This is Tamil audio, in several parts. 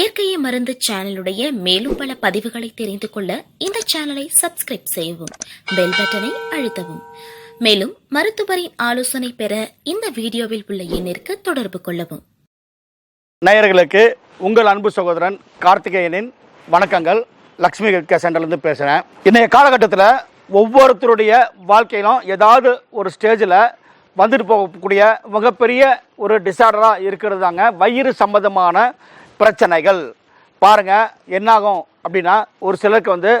இயற்கையை மருந்து சேனலுடைய மேலும் பல பதிவுகளை தெரிந்து கொள்ள இந்த சேனலை சப்ஸ்கிரைப் செய்யவும் பெல் பட்டனை அழுத்தவும். மேலும் மருத்துவரின் ஆலோசனை பெற இந்த வீடியோவில் உள்ள எண்ணிற்கு தொடர்பு கொள்ளவும். நேயர்களுக்கு உங்கள் அன்பு சகோதரன் கார்த்திகேயனின் வணக்கங்கள். லக்ஷ்மி ஹெல்த்கேர் சென்டர்லேருந்து பேசுகிறேன் இன்றைய காலகட்டத்தில் ஒவ்வொருத்தருடைய வாழ்க்கையிலும் ஏதாவது ஒரு ஸ்டேஜில் வந்துட்டு போகக்கூடிய மிகப்பெரிய ஒரு டிசார்டராக இருக்கிறது தாங்க. வயிறு சம்பந்தமான பிரச்சனைகள். பாருங்கள் என்னாகும் அப்படின்னா ஒரு சிலருக்கு வந்து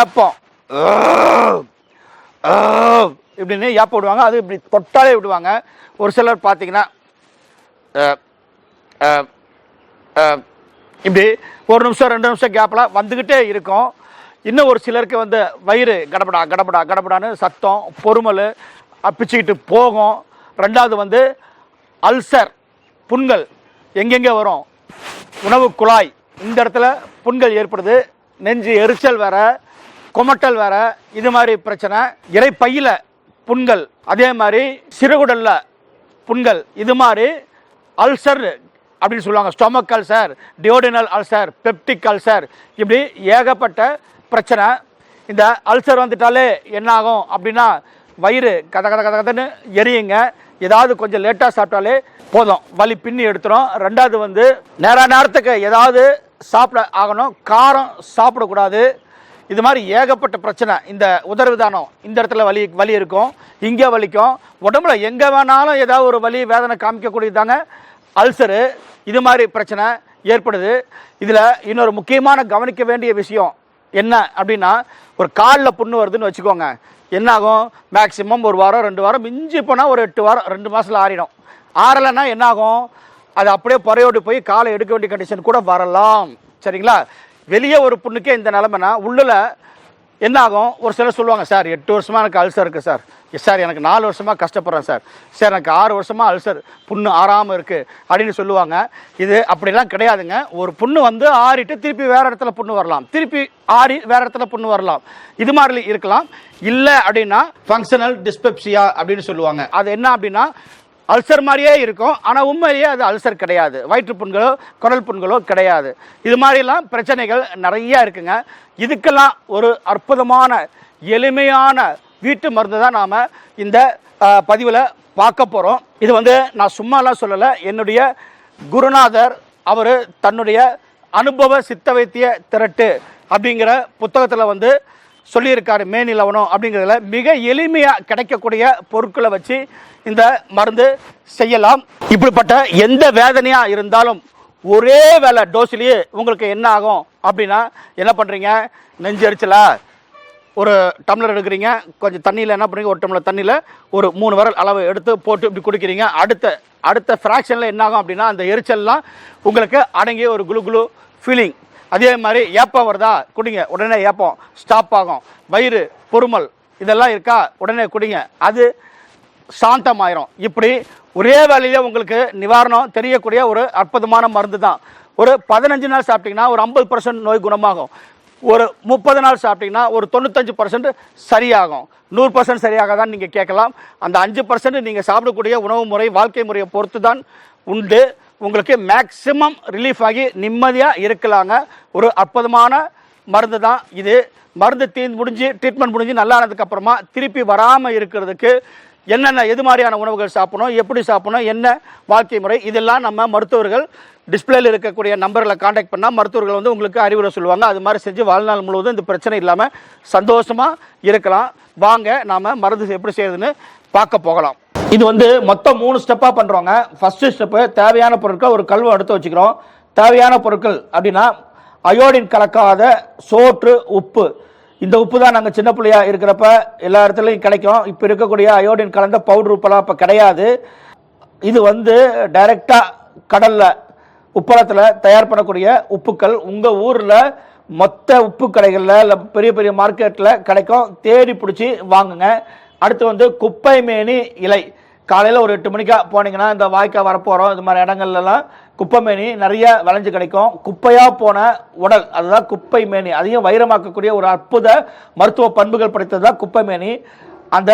ஏப்பம். இப்படின்னு ஏப்பம் விடுவாங்க அது இப்படி தொட்டாலே விடுவாங்க. ஒரு சிலர் பார்த்தீங்கன்னா இப்படி ஒரு நிமிஷம் ரெண்டு நிமிஷம் கேப்பில் வந்துக்கிட்டே இருக்கும். இன்னும் ஒரு சிலருக்கு வந்து வயிறு கடப்படா கடப்படா கடப்படான்னு சத்தம் பொறுமல் அப்பிச்சுக்கிட்டு போகும். ரெண்டாவது வந்து அல்சர் புண்கள் எங்கெங்கே வரும்? உணவு குழாய். இந்த இடத்துல புண்கள் ஏற்படுது. நெஞ்சு எரிச்சல் வேற குமட்டல் வேற இது மாதிரி பிரச்சனை. இறைப்பையில புண்கள் அதே மாதிரி சிறுகுடல்ல புண்கள் இது மாதிரி அல்சர் அப்படின்னு சொல்லுவாங்க. Stomach ulcer duodenal ulcer peptic ulcer இப்படி ஏகப்பட்ட பிரச்சனை. இந்த அல்சர் வந்துட்டாலே என்ன ஆகும் அப்படின்னா வயிறு கத கத கத கதன்னு எரியுங்க. ஏதாவது கொஞ்சம் லேட்டாக சாப்பிட்டாலே போதும். வலி பின்னி எடுத்துரும். ரெண்டாவது வந்து நேர நேரத்துக்கு ஏதாவது சாப்பிட ஆகணும். காரம் சாப்பிடக்கூடாது. இது மாதிரி ஏகப்பட்ட பிரச்சனை. இந்த உதரவிதானம் இந்த இடத்துல வலி வலி இருக்கும். இங்கே வலிக்கும். உடம்புல எங்கே வேணாலும் ஏதாவது ஒரு வலி வேதனை காமிக்கக்கூடியதாங்க அல்சரு இது மாதிரி பிரச்சனை ஏற்படுது. இதில் இன்னொரு முக்கியமான கவனிக்க வேண்டிய விஷயம் என்ன அப்படின்னா ஒரு காலில் புண்ணு வருதுன்னு வச்சுக்கோங்க. என்னாகும்? மேக்சிமம் மேக்ஸிமம் ஒரு வாரம் ரெண்டு வாரம் மிஞ்சி போனால் ஒரு எட்டு வாரம் ரெண்டு மாதத்தில் ஆறிடும். ஆறலைன்னா என்னாகும்? அது அப்படியே புறையோடு போய் காலை எடுக்க வேண்டிய கண்டிஷன் கூட வரலாம். சரிங்களா? வெளியே ஒரு புண்ணுக்கே இந்த நிலமைனா உள்ளில் என்ன ஆகும் ஒரு சிலர் சொல்லுவாங்க சார் எட்டு வருஷமாக எனக்கு அல்சர் இருக்குது சார். எஸ் சார் எனக்கு நாலு வருஷமாக கஷ்டப்படுறேன் சார். சார் எனக்கு ஆறு வருஷமாக அல்சர் புண்ணு ஆறாமல் இருக்குது அப்படின்னு சொல்லுவாங்க. இது அப்படிலாம் கிடையாதுங்க. ஒரு புண்ணு வந்து ஆறிட்டு திருப்பி வேறு இடத்துல புண்ணு வரலாம். திருப்பி ஆறி வேறு இடத்துல புண்ணு வரலாம். இது மாதிரி இருக்கலாம். இல்லை அப்படின்னா ஃபங்க்ஷனல் டிஸ்பெப்சியா அப்படின்னு சொல்லுவாங்க. அது என்ன அப்படின்னா அல்சர் மாதிரியே இருக்கும். ஆனால் உண்மையிலேயே அது அல்சர் கிடையாது. வயிற்று புண்களோ குரல் புண்களோ கிடையாது. இது மாதிரிலாம் பிரச்சனைகள் நிறையா இருக்குங்க. இதுக்கெல்லாம் ஒரு அற்புதமான எளிமையான வீட்டு மருந்து தான் நாம் இந்த பதிவில் பார்க்க போகிறோம் இது வந்து நான் சும்மாலாம் சொல்லலை. என்னுடைய குருநாதர் அவர் தன்னுடைய அனுபவ சித்த வைத்திய திரட்டு அப்படிங்கிற புத்தகத்தில் வந்து சொல்லியிருக்காரு மேனிலவனம் அப்படிங்கிறதுல மிக எளிமையாக கிடைக்கக்கூடிய பொருட்களை வச்சு இந்த மருந்து செய்யலாம். இப்படிப்பட்ட எந்த வேதனையாக இருந்தாலும் ஒரே வேலை டோஸ்லேயே உங்களுக்கு என்ன ஆகும் அப்படின்னா என்ன பண்ணுறீங்க நெஞ்சரிச்சலா ஒரு டம்ளர் எடுக்கிறீங்க கொஞ்சம் தண்ணியில் என்ன பண்ணுறீங்க ஒரு டம்ளர் தண்ணியில் ஒரு மூணு விரல் அளவு எடுத்து போட்டு இப்படி குடிக்கிறீங்க. அடுத்த அடுத்த ஃப்ராக்ஷனில் என்ன ஆகும் அப்படின்னா அந்த எரிச்சல்லாம் உங்களுக்கு அடங்கிய ஒரு குளு குளு ஃபீலிங் அதே மாதிரி ஏப்பம் வருதா? குடிங்க. உடனே ஏப்பம் ஸ்டாப் ஆகும். வயிறு பொறுமல் இதெல்லாம் இருக்கா? உடனே குடிங்க. அது சாந்தமாயிரும். இப்படி ஒரே வேலையிலே உங்களுக்கு நிவாரணம் தெரியக்கூடிய ஒரு அற்புதமான மருந்து தான். ஒரு பதினஞ்சு நாள் சாப்பிட்டீங்கன்னா ஒரு ஐம்பது பர்சன்ட் நோய் குணமாகும். ஒரு முப்பது நாள் சாப்பிட்டீங்கன்னா ஒரு தொண்ணூத்தஞ்சு பர்சன்ட் சரியாகும். நூறு பர்சன்ட் சரியாகாதான் நீங்கள் கேட்கலாம். அந்த அஞ்சு பர்சன்ட் நீங்கள் சாப்பிடக்கூடிய உணவு முறை வாழ்க்கை முறையை பொறுத்து தான் உண்டு. உங்களுக்கு மேக்சிமம் ரிலீஃப் ஆகி நிம்மதியாக இருக்கலாங்க. ஒரு அற்புதமான மருந்து தான் இது. மருந்து தீர்ந்து முடிஞ்சு ட்ரீட்மெண்ட் முடிஞ்சு நல்லா ஆனதுக்கப்புறமா திருப்பி வராமல் இருக்கிறதுக்கு என்னென்ன எது மாதிரியான உணவுகள் சாப்பிடணும் எப்படி சாப்பிடணும் என்ன வாழ்க்கை முறை இதெல்லாம் நம்ம மருத்துவர்கள் டிஸ்பிளேல இருக்கக்கூடிய நம்பர்களை காண்டாக்ட் பண்ணால் மருத்துவர்கள் வந்து உங்களுக்கு அறிவுரை சொல்லுவாங்க. அது மாதிரி செஞ்சு வாழ்நாள் முழுவதும் இந்த பிரச்சனை இல்லாமல் சந்தோஷமாக இருக்கலாம். வாங்க நாம் மருந்து எப்படி செய்யறதுன்னு பார்க்க போகலாம். இது வந்து மொத்தம் மூணு ஸ்டெப்பாக பண்ணுறோங்க ஃபஸ்ட்டு ஸ்டெப்பு தேவையான பொருட்கள் ஒரு கல்வை எடுத்து வச்சுக்கிறோம். தேவையான பொருட்கள் அப்படின்னா அயோடின் கலக்காத சோற்று உப்பு. இந்த உப்பு தான் நாங்கள் சின்ன பிள்ளையா இருக்கிறப்ப எல்லா இடத்துலையும் கிடைக்கும். இப்போ இருக்கக்கூடிய அயோடின் கலந்த பவுடர் உப்பெல்லாம் இப்போ கிடையாது. இது வந்து டைரெக்டாக கடலில் உப்பளத்தில் தயார் பண்ணக்கூடிய உப்புக்கள். உங்கள் ஊரில் மொத்த உப்பு கடைகளில் இல்லை பெரிய பெரிய மார்க்கெட்டில் கிடைக்கும். தேடி பிடிச்சி வாங்குங்க. அடுத்து வந்து குப்பை மேனி இலை. காலையில் ஒரு எட்டு மணிக்கா போனீங்கன்னா இந்த வாய்க்கால் வரப்போகிறோம் இது மாதிரி இடங்கள்லாம் குப்பை மேனி நிறைய விளைஞ்சு கிடைக்கும். குப்பையாக போன உடல் அதுதான் குப்பை மேனி அதையும் வைரமாக்கக்கூடிய ஒரு அற்புத மருத்துவ பண்புகள் படைத்தது தான் குப்பை மேனி அந்த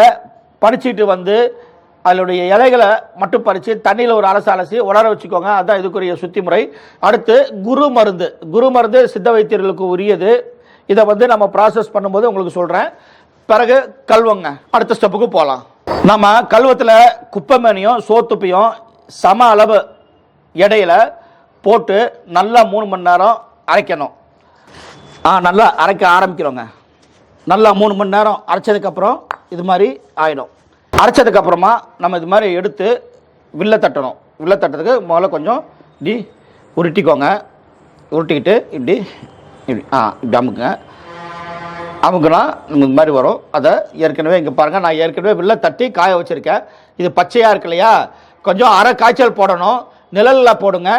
பறிச்சிட்டு வந்து அதனுடைய இலைகளை மட்டும் பறித்து தண்ணியில் ஒரு அலசி அலசி உலர வச்சுக்கோங்க. அதுதான் இதுக்குரிய சுத்தி முறை. அடுத்து குரு மருந்து. குரு மருந்து சித்த வைத்தியர்களுக்கு உரியது. இதை வந்து நம்ம ப்ராசஸ் பண்ணும்போது உங்களுக்கு சொல்கிறேன் பிறகு கல்வங்க. அடுத்த ஸ்டெப்புக்கு போகலாம் நம்ம கல்வத்தில் குப்பைமேனியும் சோத்துப்பையும் சம அளவு எடையில போட்டு நல்லா மூணு மணி நேரம் அரைக்கணும். ஆ நல்லா அரைக்க ஆரம்பிக்கிறோங்க. நல்லா மூணு மணி நேரம் அரைச்சதுக்கப்புறம் இது மாதிரி ஆயிடும். அரைச்சதுக்கப்புறமா நம்ம இது மாதிரி எடுத்து வில்ல தட்டணும். வில்ல தட்டுறதுக்கு முதல்ல கொஞ்சம் இப்படி உருட்டிக்கோங்க. உருட்டிக்கிட்டு இப்படி இப்படி ஆ இப்படி அமுக்குங்க. அமுக்குனா இந்த மாதிரி வரும். அதை ஏற்கனவே இங்கே பாருங்கள் நான் ஏற்கனவே வெளில தட்டி காய வச்சுருக்கேன். இது பச்சையாக இருக்கு இல்லையா? கொஞ்சம் அரை காய்ச்சல் போடணும். நிழலில் போடுங்க.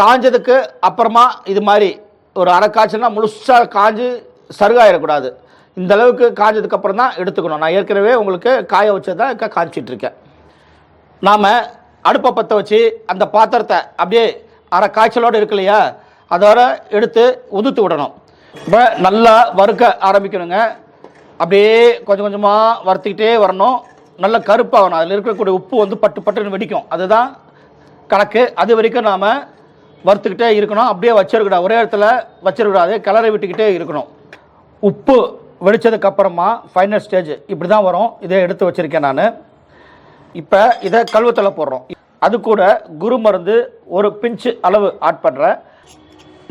காஞ்சதுக்கு அப்புறமா இது மாதிரி ஒரு அரை காய்ச்சல்னா முழுசாக காஞ்சு சருகாயிடக்கூடாது. இந்த அளவுக்கு காஞ்சதுக்கு அப்புறம் தான் எடுத்துக்கணும். நான் ஏற்கனவே உங்களுக்கு காய வச்சதை தான் நாம் அடுப்பை பற்ற வச்சு அந்த பாத்திரத்தை அப்படியே அரை காய்ச்சலோடு இருக்கு இல்லையா? அதோட எடுத்து உதுத்து விடணும். இப்போ நல்லா வறுக்க ஆரம்பிக்கணுங்க. அப்படியே கொஞ்சம் கொஞ்சமாக வறுத்துக்கிட்டே வரணும். நல்ல கருப்பாகணும் அதில் இருக்கக்கூடிய உப்பு வந்து பட்டு பட்டுன்னு வெடிக்கும். அதுதான் கணக்கு. அது வரைக்கும் நாம் வறுத்துக்கிட்டே இருக்கணும். அப்படியே வச்சிருக்கூடாது ஒரே இடத்துல வச்சிருக்கூடாது கிளறி விட்டுக்கிட்டே இருக்கணும். உப்பு வெடித்ததுக்கப்புறமா ஃபைனல் ஸ்டேஜ் இப்படி தான் வரும். இதை எடுத்து வச்சுருக்கேன் நான். இப்போ இதை கழுவத்தில் போடுறோம். அது கூட குரு மருந்து ஒரு பிஞ்சு அளவு ஆட் பண்ணுறேன்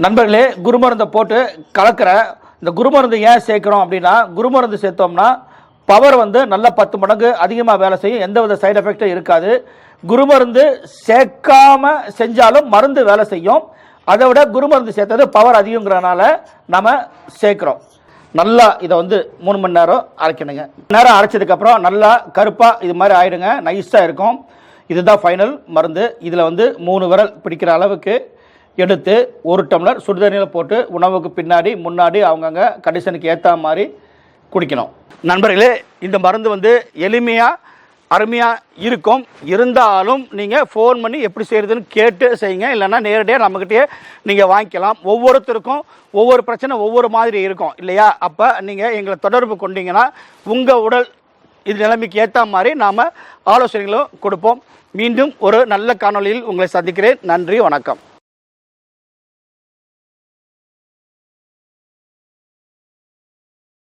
நண்பர்களே குருமருந்தை போட்டு கலக்கிற இந்த குருமருந்து ஏன் சேர்க்குறோம் அப்படின்னா குருமருந்து சேர்த்தோம்னா பவர் வந்து நல்ல பத்து மடங்கு அதிகமாக வேலை செய்யும். எந்த வித சைடு எஃபெக்டும் இருக்காது. குருமருந்து சேர்க்காம செஞ்சாலும் மருந்து வேலை செய்யும். அதை விட குருமருந்து சேர்த்தது பவர் அதிகங்கிறனால நம்ம சேர்க்குறோம். நல்லா இதை வந்து மூணு மணி நேரம் அரைக்கணுங்க. நேரம் அரைச்சதுக்கப்புறம் நல்லா கருப்பாக இது மாதிரி ஆயிடுங்க. நைஸாக இருக்கும். இதுதான் ஃபைனல் மருந்து. இதில் வந்து மூணு விரல் பிடிக்கிற அளவுக்கு எடுத்து ஒரு டம்ளர் சுடுதண்ணியில் போட்டு உணவுக்கு பின்னாடி முன்னாடி அவங்கங்க கண்டிஷனுக்கு ஏற்ற மாதிரி குடிக்கணும். நண்பர்களே இந்த மருந்து வந்து எளிமையாக அருமையாக இருக்கும். இருந்தாலும் நீங்கள் ஃபோன் பண்ணி எப்படி செய்கிறதுன்னு கேட்டு செய்யுங்க. இல்லைன்னா நேரடியாக நம்மக்கிட்டே நீங்கள் வாங்கிக்கலாம். ஒவ்வொருத்தருக்கும் ஒவ்வொரு பிரச்சனை ஒவ்வொரு மாதிரி இருக்கும். இல்லையா? அப்போ நீங்கள் எங்களை தொடர்பு கொண்டீங்கன்னா உங்கள் உடல் இது நிலைமைக்கு ஏற்ற மாதிரி நாம் ஆலோசனைகளும் கொடுப்போம். மீண்டும் ஒரு நல்ல காணொளியில் உங்களை சந்திக்கிறேன். நன்றி வணக்கம்.